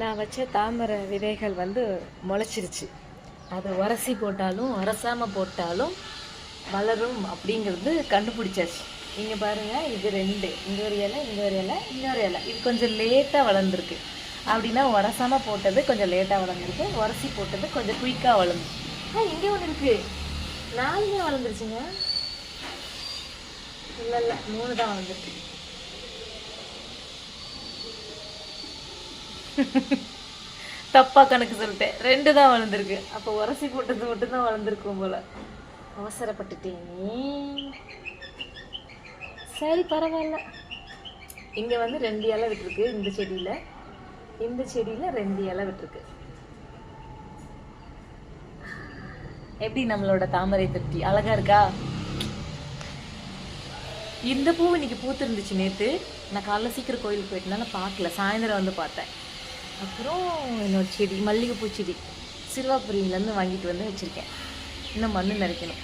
நான் வச்ச தாமரை விதைகள் வந்து முளைச்சிருச்சு. அது உரசி போட்டாலும் உரசாமல் போட்டாலும் வளரும் அப்படிங்கிறது கண்டுபிடிச்சாச்சு. இங்கே பாருங்கள் இது ரெண்டு. இங்கே ஒரு இலை இங்கே ஒரு இலை இங்கே ஒரு இலை. இது கொஞ்சம் லேட்டாக வளர்ந்துருக்கு. அப்படின்னா உரசாமல் போட்டது கொஞ்சம் லேட்டாக வளர்ந்துருக்கு. உரசி போட்டது கொஞ்சம் குயிக்காக வளர்ந்து. ஆ இங்கே ஒன்று இருக்குது நாலுமே வளர்ந்துருச்சுங்க. இல்லை இல்லை மூணு தான் வளர்ந்துருக்கு. தப்பா கணக்கு சொல்லிட்டேன். ரெண்டு தான் வளர்ந்துருக்கு. அப்போ உரசி போட்டது மட்டும் தான் வளர்ந்துருக்கும் போல. அவசரப்பட்டுட்டேனே. சரி பரவாயில்ல. இங்கே வந்து ரெண்டு இலை விட்டுருக்கு. இந்த செடியில். இந்த செடியில் ரெண்டு இலை விட்டுருக்கு. எப்படி நம்மளோட தாமரை தொட்டி? அழகா இருக்கா? இந்த பூ இன்னைக்கு பூத்திருந்துச்சு நேற்று நான் காலைல சீக்கிரம் கோயிலுக்கு போயிட்டனால பார்க்கல. சாயந்தரம் வந்து பார்த்தேன். அப்புறம் என்னோட செடி மல்லிகைப்பூ செடி சிறுவாபுரியிலேருந்து வாங்கிட்டு வந்து வச்சுருக்கேன். இன்னும் மண்ணு நிறைக்கணும்.